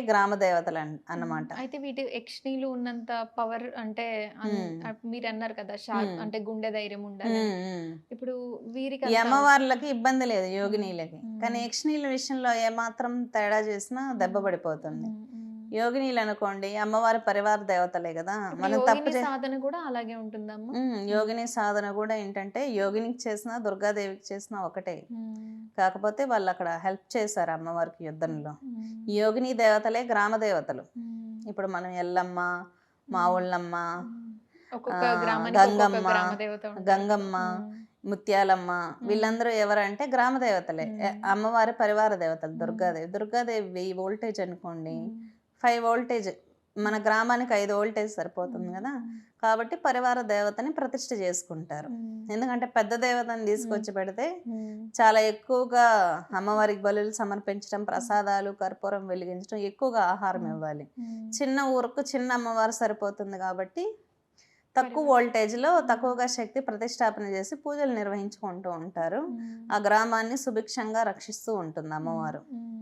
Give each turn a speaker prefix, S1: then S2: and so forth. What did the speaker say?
S1: గ్రామ దేవతలు అన్- అన్నమాట
S2: అయితే వీటి యక్షిణీలు ఉన్నంత పవర్ అంటే మీరు అన్నారు కదా షార్ప్. అంటే గుండె ధైర్యం ఉండాలి. ఇప్పుడు వీరికి
S1: అమ్మవార్లకి ఇబ్బంది లేదు యోగినీలకి. కానీ యక్షిణీల విషయంలో ఏమాత్రం తేడా చేసినా దెబ్బ పడిపోతుంది. యోగినీలు అనుకోండి అమ్మవారి పరివార దేవతలే కదా మనం తప్పు
S2: సాధన కూడా అలాగే ఉంటుందమ్మా.
S1: యోగిని సాధన కూడా ఏంటంటే యోగినికి చేసిన దుర్గాదేవికి చేసిన ఒకటే. కాకపోతే వాళ్ళు అక్కడ హెల్ప్ చేశారు అమ్మవారికి యుద్ధంలో. యోగిని దేవతలే గ్రామ దేవతలు. ఇప్పుడు మనం ఎల్లమ్మ
S2: గ్రామానికి ఒక్కొక్క
S1: గంగమ్మ. గంగమ్మ,
S2: మ్మ్.
S1: ముత్యాలమ్మ వీళ్ళందరూ ఎవరంటే గ్రామ దేవతలే. అమ్మవారి పరివార దేవతలు. దుర్గాదేవి. దుర్గాదేవి వోల్టేజ్ అనుకోండి. ఫైవ్ వోల్టేజ్ మన గ్రామానికి ఐదు వోల్టేజ్ సరిపోతుంది కదా కాబట్టి పరివార దేవతని ప్రతిష్ఠ చేసుకుంటారు. ఎందుకంటే పెద్ద దేవతని తీసుకొచ్చి పెడితే. చాలా ఎక్కువగా అమ్మవారికి బలులు సమర్పించడం ప్రసాదాలు కర్పూరం వెలిగించడం ఎక్కువగా ఆహారం ఇవ్వాలి. చిన్న ఊరుకు చిన్న అమ్మవారు సరిపోతుంది కాబట్టి తక్కువ వోల్టేజ్లో తక్కువగా శక్తి ప్రతిష్టాపన చేసి పూజలు నిర్వహించుకుంటూ ఉంటారు. ఆ గ్రామాన్ని సుభిక్షంగా రక్షిస్తూ ఉంటుంది అమ్మవారు
S2: మ్మ్.